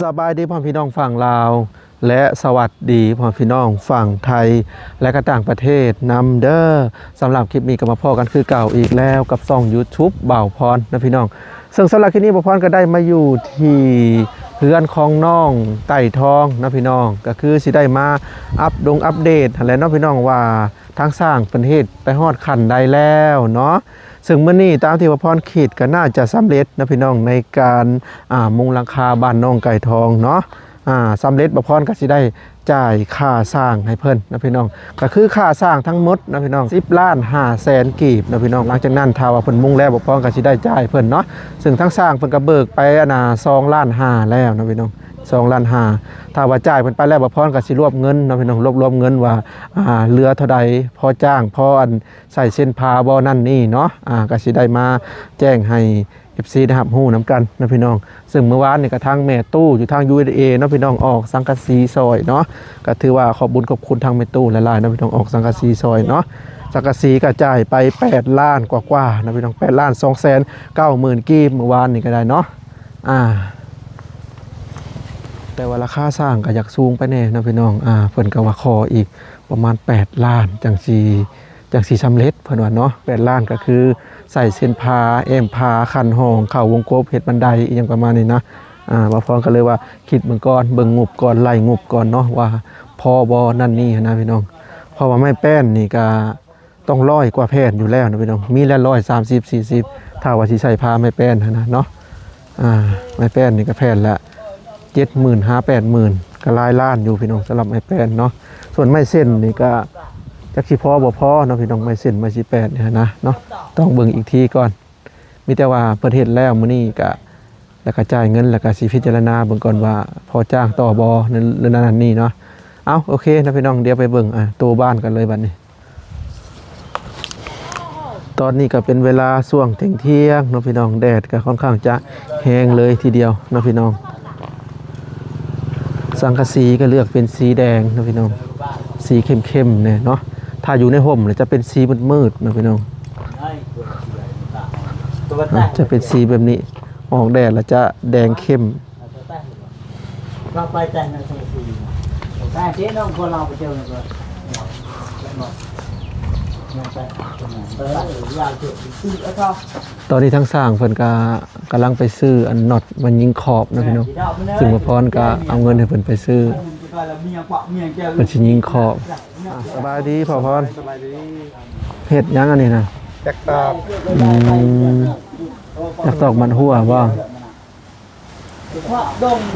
สบายดีพ่อพี่น้องฝั่งลาว และสวัสดีพ่อพี่น้องฝั่งไทย และก็ต่างประเทศนำเด้อสำหรับคลิปนี้ก็มาพ่อกันคือเก่าอีกแล้วกับซ่อง YouTube บ่าวพรนะพี่น้อง ซึ่งสำหรับคลิปนี้บ่าวพรก็ได้มาอยู่ที่เพื่อนของน้องไก่ทองนะพี่น้องก็คือสิได้มาอัปดงอัปเดตอะไรเนาพี่น้องว่าทางสร้างประเทศไปฮอดขันใดแล้วเนาะ ซึ่งเมื่อนี้ตามที่พระพรขีดก็น่าจะสำเร็จนะพี่น้องในการอ่ามุงหลังคาบ้านน้องไก่ทองเนาะอ่าสำเร็จพระพรก็สิได้ จ่ายค่าสร้างให้เพิ่นนะพี่น้อง ก็คือค่าสร้างทั้งหมดนะพี่น้อง10ล้าน5แสนกีบนะพี่น้องหลังจากนั้นถ้าว่าเพิ่นมุงแล้วบ่พรก็สิได้จ่ายเพิ่นเนาะซึ่งทั้งสร้างเพิ่นก็เบิกไปอนน่ะ2ล้าน5แล้วนะพี่น้อง2ล้าน5ถ้าว่าจ่ายเพิ่นไปแล้วบ่พรก็สิรวบเงินนะพี่น้องรวบรวมเงินว่าอ่าเหลือเท่าใดพอจ้างพออันใส่เส้นพาบ่นั่นนี่เนาะอ่าก็สิได้มาแจ้งให้ FC นะครับฮู้น้ำกันนะพี่น้อง ซึ่งเมื่อวานเนี่ยก็ทางแม่ตู้อยู่ทาง USA เนาะพี่น้องออกสังกะสีซอยเนาะก็ถือว่าขอบบุญขอบคุณทางแม่ตู้หลายๆนาะพี่น้องออกสังกะสีซอยเนาะสังกะสีก็จ่ายไป 8 ล้านกว่าๆนะพี่น้อง8ล้าน2แสน9หมื่นกีบเมื่อวานนี่ก็ได้เนาะอ่า แต่ว่าราคาสร้างก็อยากสูงไปแน่นะพี่น้องอ่าเพิ่นก็ว่าขออีกประมาณ 8 ล้านจังสี จังสีสำเร็จเพิ่นว่าเนาะ8ล้านก็คือใส่เส้นพาเอ็มพาคันห้องเข้าวงกบเฮ็ดบันไดอีหยังประมาณนี้นะอ่าบ่พร้อมก็เลยว่าคิดเบิ่งก่อนเบิ่งงบก่อนไล่งบก่อนเนาะว่าพอบ่นั่นนี่นะพี่น้องเพราะว่าไม้แป้นนี่ก็ต้องร้อยกว่าแผ่นอยู่แล้วนะพี่น้องมีและร้อยสามสิบสี่สิบถ้าว่าสิใส่พาไม้แป้นนะเนาะอ่าไม้แป้นนี่ก็แผ่นละเจ็ดหมื่นห้าแปดหมื่นก็ลายล้านอยู่พี่น้องสำหรับไม้แป้นเนาะส่วนไม้เส้นนี่ก็ จักสิพอบ่พอเนาะพี่น้องไม้เส้นไม้สิแปดเนี่ยนะเนาะต้องเบิ่งอีกทีก่อน มีแต่ว่าเพิ่เฮ็ดแล้วมื้อนี้ก็แล้วก็จ่ายเงินแล้วก็สิพิจารณาเบิ่งก่อนว่า พอจ้างต่อบ่ในเรื่องนั้นนี่เนาะเอาโอเคนะพี่น้องเดี๋ยวไปเบิ่งอะตัวบ้านกันเลยบัดนี้ ตอนนี้ก็เป็นเวลาช่วงเที่ยงเที่ยงเนาะพี่น้องแดดก็ค่อนข้างจะแห้งเลยทีเดียวเนาะพี่น้อง สังกะสีก็เลือกเป็นสีแดงนะพี่น้อง สีเข้มๆเนี่ยเนาะ ถ้าอยู่ในห่มเนี่ยจะเป็นสีมืดๆนะพี่น้องจะเป็นสีแบบนี้ออกแดดแล้วจะแดงเข้มเราไปแต่งในสมุทรแต่เจ๊น้องคนเราไปเจอเลยตอนนี้ทั้งสร้างเพิ่นก็กำลังไปซื้ออันน็อตมันยิงขอบนะพี่น้องซึ่งมาพรก็เอาเงินให้เพิ่นไปซื้อ เพิ่นสิยิงขอบอะสบายดีพ่อพรเฮ็ดหยังอันนี้นะจักตอบอืมอยากตอกมันหัวบ่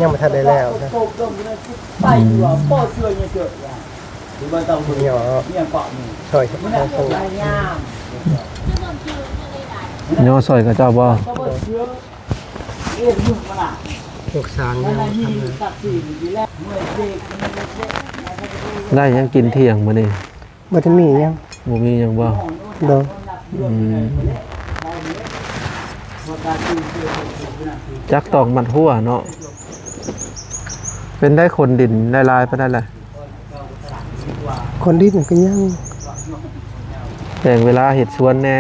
ยังไม่ทันได้แล้วนะไปอยู่ป้อเชื่อเนี่ยเกิดหรือว่าต้องเดี๋ยวเนี่ยเกาะนี่ช่วยมันให้น่ะคงลายงามย่อซอยกับเจ้าบ่เพราะว่าเชื่อเอ็นยุ่งมันอะลูกสางมัยันงน่ะทำมีเลยสักสี่ทีแรกเมื่อเด็กมันเด็กได้หยังกินเที่ยงมื้อนี้บัตมียังบ่มีหยังบ่โดนอืมจักตอกมันหัวเนาะเป็นได้คนดินได้ลายไปได้แหละคนดิ้นก็ยังแต่งเวลาเห็ดสวนแน่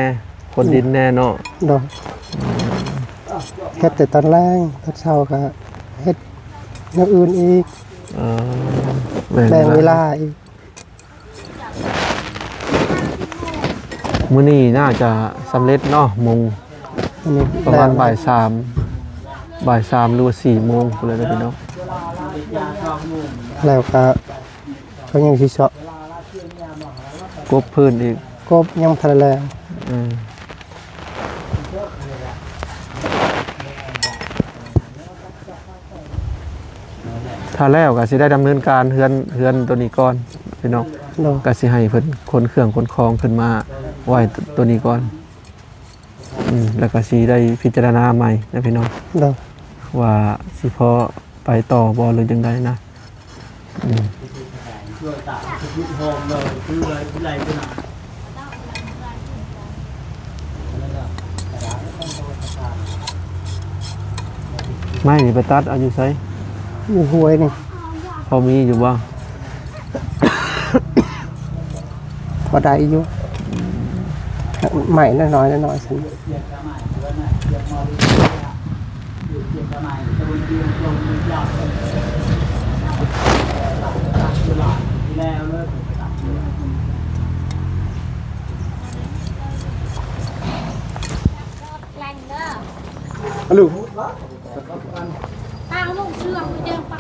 คนดินแน่เนาะโดน เฮ็ดแต่ตอนแรกตอนเช้าก็เฮ็ดอย่างอื่นอีกเออแบ่งแบ่งเวลาอีกมื้อนี้น่าจะสำเร็จเนาะมุงอันนี้ประมาณบ่ายสามบ่ายสามหรือว่าสี่โมงพุ่นเลยนะพี่น้องแล้วก็ก็ยังสิเสาะกบพื้นอีกกบยังทันแล้วอืม ถ้าแล้วก็สิได้ดำเนินการเฮือนเฮือนตัวนี้ก่อนพี่น้องโดนก็สิให้เพิ่นคนเครื่องคนคองขึ้นมาไหวตัวนี้ก่อนอืมแล้วก็สิได้พิจารณาใหม่นะพี่น้อง โดนว่าสิพอไปต่อบ่หรือจังไดนะอืมช่วยตาชุดโฮมเลยคือเลยคืออะไรกันนะไม่นี่ไปตัดเอาอยู่ไส อยู่หวยนี่พอมีอยู่บ่พอได้อยู่ใหม่น้อยๆน้อยๆฉันเตียงลงแล้วเลยแรงเด้ออะลูก ตาลูกเชื่อมไปเจอปลา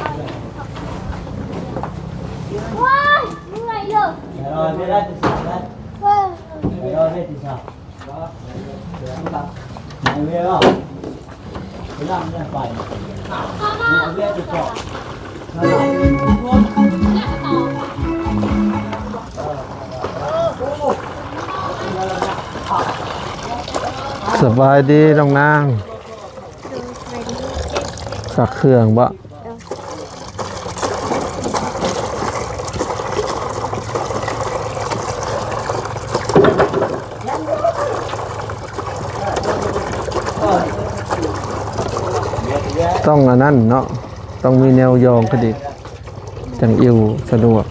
ว้ายเหนื่อยเลย rồi biết đấy thì sao đấy เว้ย rồi biết thì sao đó mày biết không cái năm này phải พ่อมา mày biết thì sao สบายดีน้องนาง สักเครื่องบ่ต้องอันนั้นเนาะต้องมีแนวยองกระดิกจังอิวสะดวก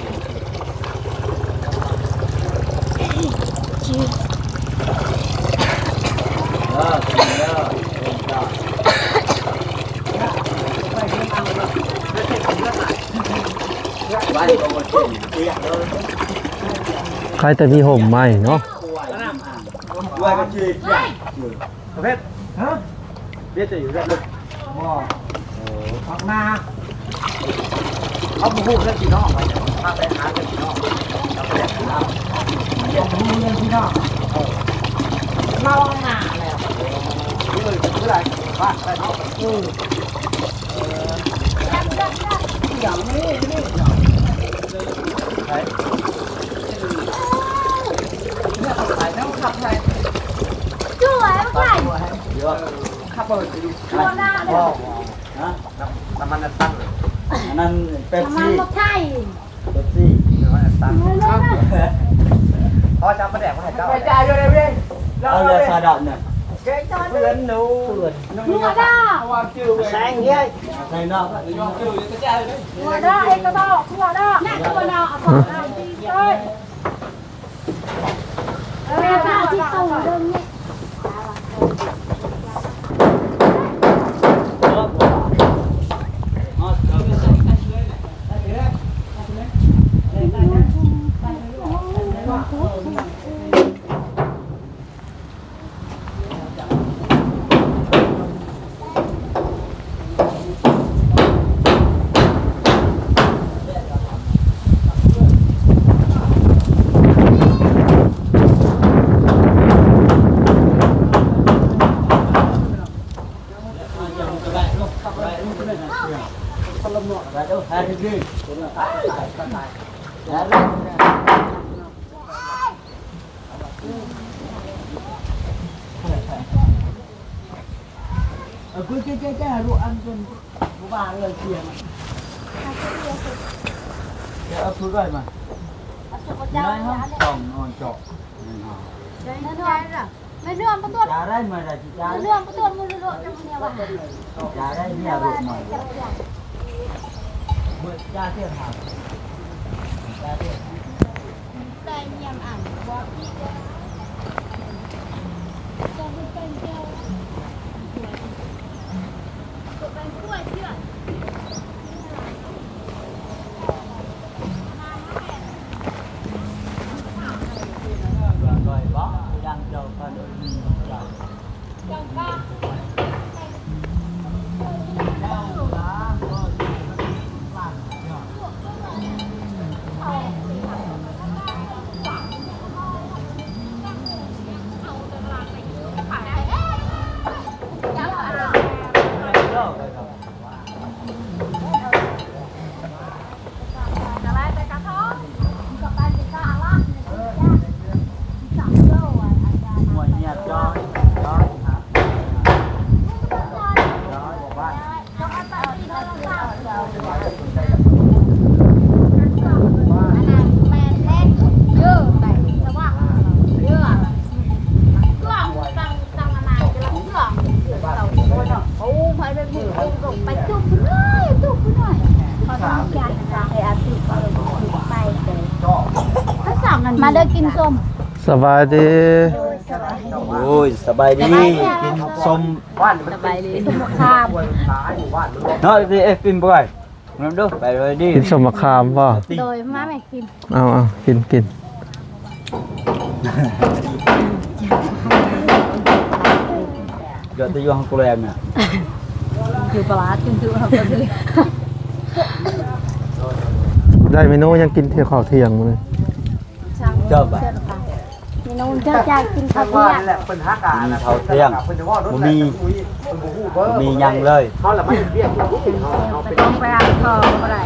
ใครแต่มีห่มไหมเนาะ Quay cái chuyện เพชรฮะเบี้ยจะอยู่ได้เลยว้าวพักนาเขาพูดเรื่องพี่น้องไปพาไปหาเรื่องพี่น้องเราไปหาเรื่องพูดเรื่องพี่น้องเมาหนาแล้วนี่เลยเป็นอะไรบ้านอะไรเนาะเออจับจับจับอย่างนี้นี่ใครเนี่ย ขายน้ำขับใครช่วยไม่ใช่เยอะขับเปิดดูชัวร์หน้าเลยฮะน้ำมันตั้งอันนั้นเป๊ปน้ำมันซี่ไม่ใช่เป๊ปซี่น้ำมันตั้งเร็วๆนะพอจำประแดกมาให้เจ้าไปจ่ายด้วยเลยเว้ยเอาเลยซาดอนเนี่ยเพื่อนหนูเพื่อนหัวด้าแสงเงี้ยใส่นอกหัวด้าเอกกระบอกหัวด้าแม่หัวด้าเอาสองด้าตีเลยแม่ ด้าที่ตู้เดิมนี่ cứ cái cái cái rượu ăn con của bà lời tiền Dạ, cứ vậy mà. เจ้า Đấy không? Chồng ngon chọ. เนื้อน่ะไม่เนื้อประตู Chả đây mà là chị chả เนื้อประตูมือเลือดจะมันเนี่ยว่ะ Chả đây nhà rượu mà. Mượn cha tiền hả? Thank you. มาเด้อกินส้มสบายดี Ôi, sờ bài đi. กินสมบ้านสบายดีสมข้ามเนาะพี่เอ๊ะกินบ่อยน้ำดูไปเลยดิกินสมมะขามป่ะโดยมาแม่กินเอาเอากินกินเดี๋ยวจะอยู่ห้องโรงแรมเนี่ยอยู่ปลาจึงคือเขาก็คือได้เมนูยังกินเที่ยวข้าวเที่ยงมื้อนี้เจ้าบ่ะ เมนูเจ้าจะกินข้าวเที่ยงเป็นฮักอะนะเขาเที่ยงบ่มีบ่มีหยังเลยไปต้องไปอ่างทองอะไร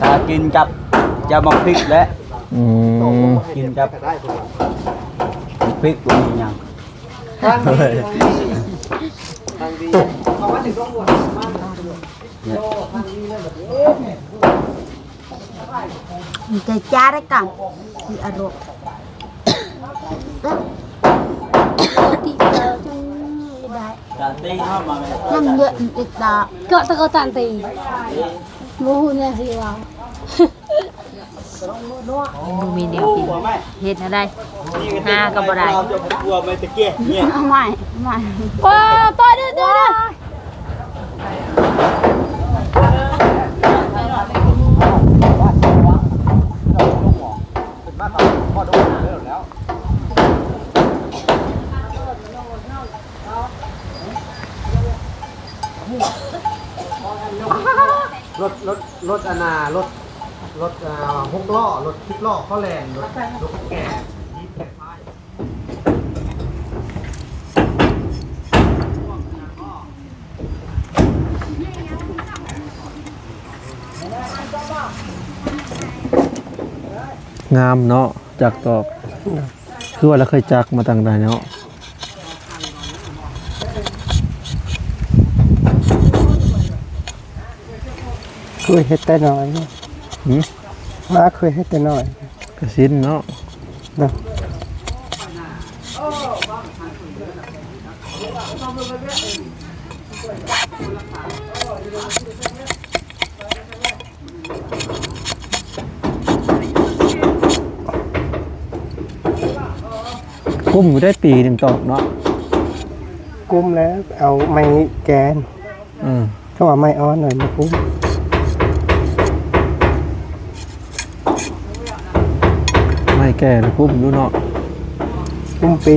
ถ้ากินกับจะมาพริกและอืมกินกับพริกบ่มีหยังมี ใจจ้าได้กันมีอารมณ์ที่เราจึงได้จะตีเข้ามาไหมยังเยอะอีกดอกก็ตะโกนตันตีมูหูเนี่ยสิเราดูมีเดียวกินเฮ็ดอะไรหาก็บ่ได้เรากลัวไหมตะเกียบเนี่ยเอาใหม่เอาใหม่ป้าป้าเด้อเด้อเด้อ รถรถรถอนารถรถอ่าหกล้อรถสิบล้อข้าแลนรถรถแก่งามเนาะจากตอกคือว่าเราเคยจักมาต่างใดเนาะ เคยเฮ็ดแต่น้อยหืมมาเคยเฮ็ดแต่น้อยกระสินเนาะเนาะกุ้มอยู่ได้ปีหนึ่งตอกเนาะกุ้มแล้วเอาไม้แกนอืมเขาว่าไม้อ้อนหน่อยมากุ้ม ไม่ แก่เลยกุ้มอยู่เนาะกุ้มปี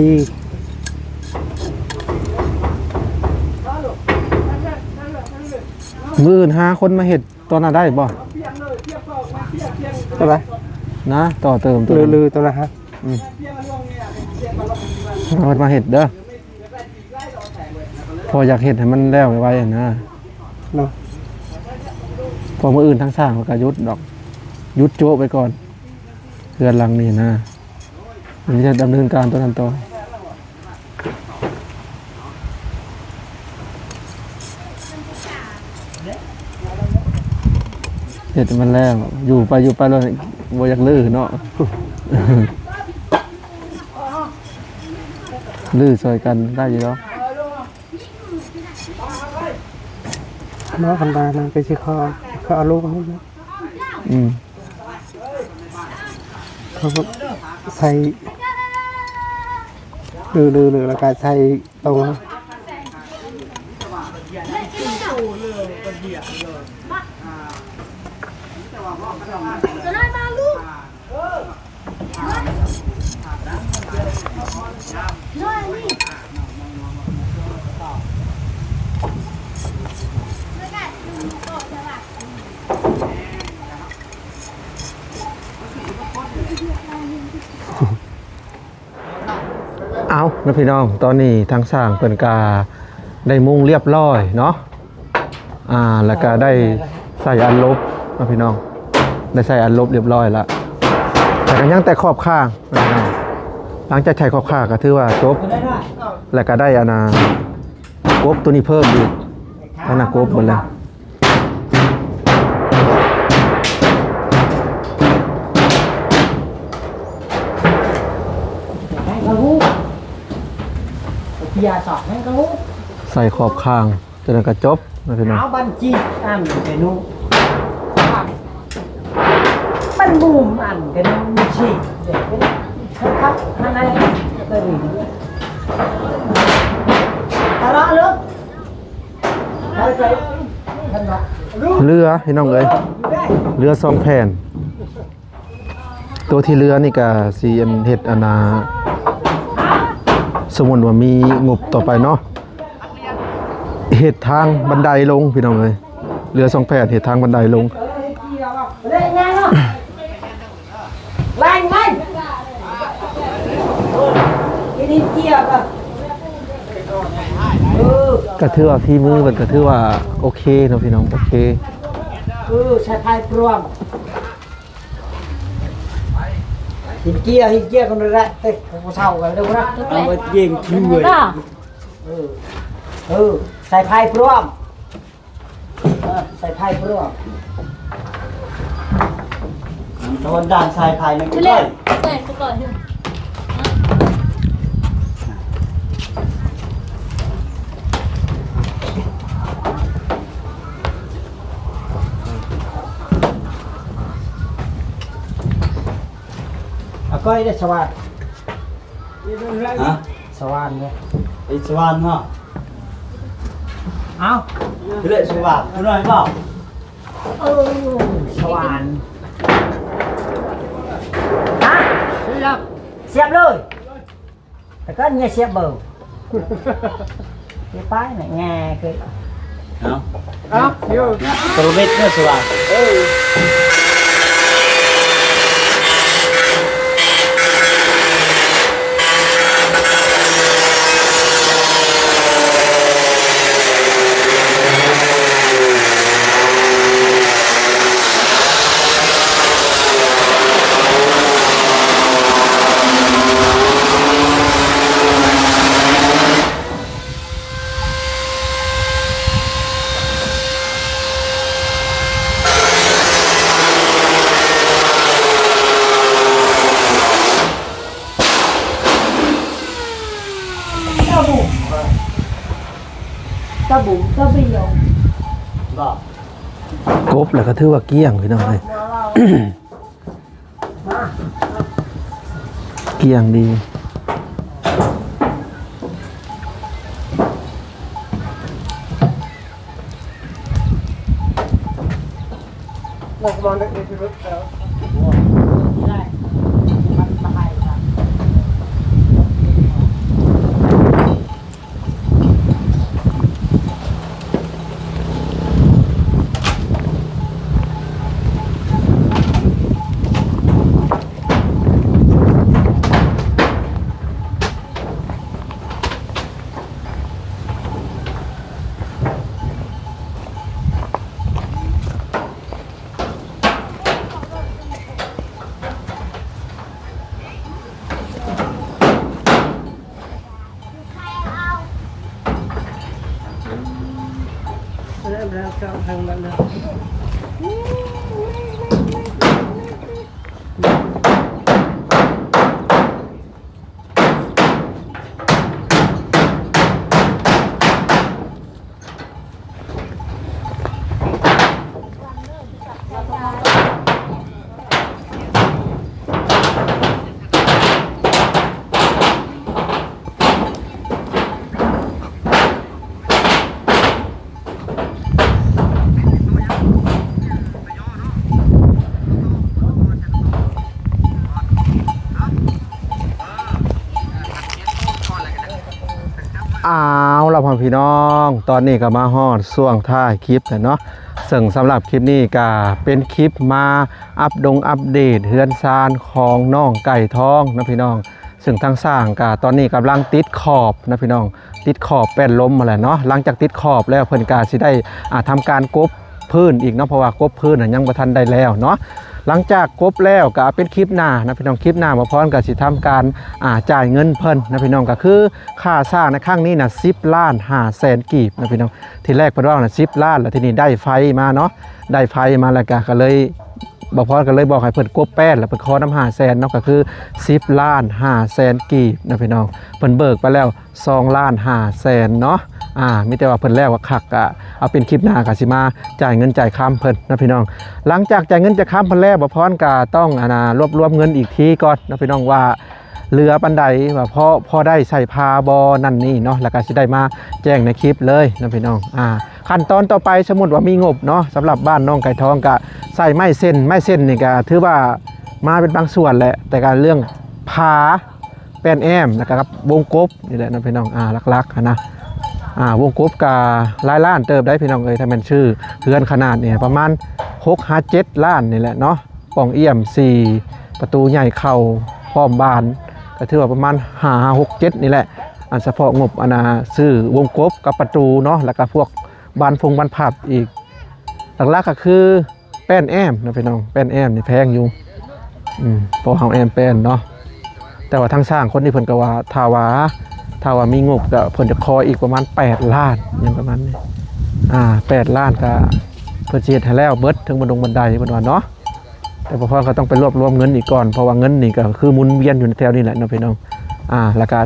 มืออื่นหาคนมาเห็ดตอนน่ะได้บ่ใช่ไหมนะต่อเติมตัวลือนั้นลือตัวนะฮะเอามาเห็ดเด้อพออยากเห็ดให้มันแล้วไวๆอะนะเนาะพอมืออื่นทั้งสร้างก็ยุดดอก ยุดโจะไปก่อน เพื่อนหลังนี่นะมันจะดำเนินการตัวนั้นต่อเห็ดให้มันแล้วอยู่ไปอยู่ไปแล้วบ่อยากลื้อเนาะลื้อซอยกันได้อยู่แล้วน้องคันดานะไปชิคอเขาเอาลูกให้นะอืม เขาก็ใส่ลือลือลือแล้วก็ใส่ตรง เอานะพี่น้อง ตอนนี้ทางสร้างเปิ่นกาได้มุ่งเรียบร้อยเนาะ อ่า แล้วก็ได้ใส่อันลบนะพี่น้อง ได้ใส่อันลบเรียบร้อยล้วแต่ก็ยังแต่ขอบข้างนะพี่น้องหลังจากใช้ขอบข้างก็ถือว่าจบ แล้วก็ได้อนนา กบตัวนี้เพิ่มอีกอันนากบหมดแล้วียาสอบให้เขาใส่ขอบข้างจนก็จบนะพี่น้องเอาบัญชีอันเดนูบันบูมอันกันบัญชีเด็กเป็นครับอันไหนก็ดีทะเลาะเรื่องใครไปท่านบอกรู้เรือพี่น้องเอ้ยเรือสองแผ่น ตัวที่เรือนี่ก็ซีเอ็นเฮ็ดอนา สมมุติว่ามีงบต่อไปเนาะเฮ็ดทางบันไดลงพี่น้องเอ้ยเรือสองแผ่นเฮ็ดทางบันไดลงเล่นยังเนาะแรงแรงกินเกียร์ป่ะเออก็ถือว่าพี่มือมันก็ถือว่าโอเคเนาะพี่น้องโอเคเออใช้พายพรวม หินเกียร์หินเกียร์คนละเต้เขาเช่ากันดูนะเอาไปยิงช่วยเออเออใส่พายพรวมเออใส่พายพรวมตะวันด่านชายพายนั่นก็เล่ได้นเล่นกูก่อนเถอะ เอา ก้อยได้สวัสดิ์ฮะสวรรค์เนี่ยไอ้สวานเนาะเอาคือเลยสวานคุณน้อยเปล่าเออสวรรค์ฮะเสียบเลยแต่ก็เนี่ยเสียบเบอร์เสียบไปไหนแง่คือ เนาะ เอาเสียบ ตรเม็ดเนี่ยสวานเออ ตะบุ๋มตะบิยง บอก ก บแล้วก็ถือว่าเกลี้ยงพี่น้องเลยเกลี้ยงดีอ้ กลางทางนั้นนะ เราพ่อพี่น้อง ตอนนี้ก็มาฮอดช่วงท้ายคลิปแล้วเนาะซึ่งสำหรับคลิปนี้ก็เป็นคลิปมาอัปดงอัปเดตเฮือนซานของน้องไก่ทองนะพี่น้อง ซึ่งทางสร้างก็ตอนนี้กำลังติดขอบนะพี่น้อง ติดขอบแป้นล้มมาแล้วเนาะหลังจากติดขอบแล้วเพิ่นก็สิได้อาทำการกบพื้นอีกเนาะเพราะว่ากบพื้นน่ะยังบ่ทันได้แล้วเนาะ หลังจากกบแล้วก็เป็นคลิปหน้านะพี่น้องคลิปหน้ามาพร้อมกับสิทำการอ่าจ่ายเงินเพิ่นนะพี่น้องก็คือค่าสร้างในครั้งนี้นะสิบล้านหาแสนกีบนะพี่น้องที่แรกเพิ่นว่านะสิบล้านแล้วที่นี้ได้ไฟมาเนาะได้ไฟมาแล้วก็เลย บอกพรก็เลยบอกให้เพิ่นกบแป้นแล้วเพิ่นขอน้ำ5แสนเนาะก็คือ 10ล้าน5แสนกีบนะพี่น้องเพิ่นเบิกไปแล้ว2ล้าน5แสนเนาะอ่ามีแต่ว่าเพิ่นแล้วว่าคักอะเอาเป็นคลิปหน้าก็สิมาจ่ายเงินจ่ายค้ำเพิ่นนะพี่น้อง หลังจากจ่ายเงินจ่ายค้ำเพันแล้วบ่พรก็ต้องอนารวบรวมเงินอีกทีก่อนนะพี่น้องว่า เรือปันใดว่าพอพอได้ใส่พาบอนั่นนี่เนาะแล้วก็สิได้มาแจ้งในคลิปเลยนะพี่น้องอ่าขั้นตอนต่อไปสมมติว่ามีงบเนาะสำหรับบ้านน้องไก่ทองก็ใส่ไม้เส้นไม้เส้นนี่ก็ถือว่ามาเป็นบางส่วนแหละแต่การเรื่องพาแป้นแอมนะครับวงกบนี่แหละนะพี่น้องอ่าลักๆนะอ่าวงกบกาลายล้านเติบได้พี่น้องเอ้ยถ้ามันชื่อเพื่อนขนาดเนี่ยประมาณ6 5 7ล้านนี่แหละเนาะป่องเอี่ยม 4 ประตูใหญ่เข่าพร้อมบาน ก็ถือว่าประมาณ5 6 7นี่แหละ อันเฉพาะงบอนาซื้อวงกบกับประตูเนาะแล้วก็พวกบานพงบานผับอีกหลักๆก็คือแป้นแอมนะพี่น้องแป้นแอมนี่แพงอยู่อืมพอเฮาแอมแป้นเนาะแต่ว่าทางสร้างคนที่เพิ่นก็ว่าทาวาถ้าวามีงบก็เพิ่นจะคออีกประมาณ 8 ล้านอย่างประมาณนี้อ่า8ล้านก็เพิ่นสิเฮ็ดให้แล้วเบิดถึงบันดงบันไดเพิ่นว่าเนาะ แต่พ่อพอก็ต้องไปรวบรวมเงินอีกก่อนเพราะว่าเงินนี่ก็คือมุนเวียนอยู่ในแถวนี้แหละเนาะพี่น้องอ่าแล้วก็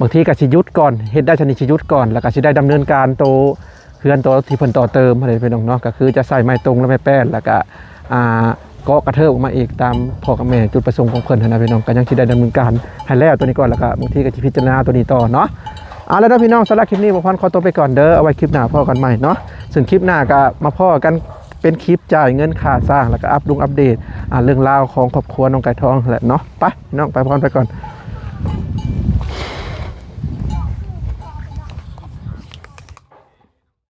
บางทีก็สิยุดก่อนเฮ็ดได้ชนิดสิยุดก่อน แล้วก็สิได้ดำเนินการโตเพื่อนโตที่เพิ่นต่อเติมอะไรพี่น้องเนาะก็คือจะใส่ไม้ตรงและไม้แป้นแล้วก็อ่าก็กระเทิบออกมาอีกตามพ่อกับแม่จุดประสงค์ของเพิ่นนนะพี่น้องก็ยังสิได้ดำเนินการให้แล้วตัวนี้ก่อนแล้วก็บางทีก็สิพิจารณาตัวนี้ต่อเนาะเอาแล้วนะพี่น้องสำหรับคลิปนี้ผมพรขอตัวไปก่อนเด้อเอาไว้คลิปหน้าพ่อกันใหม่เนาะส่วนคลิปหน้าก็มาพ่อกัน เป็นคลิปจ่ายเงินค่าสร้างแล้วก็อัปลงอัปเดตเรื่องราวของครอบครัวน้องไก่ทองแหละเนาะไปน้องไปพร้อมไปก่อน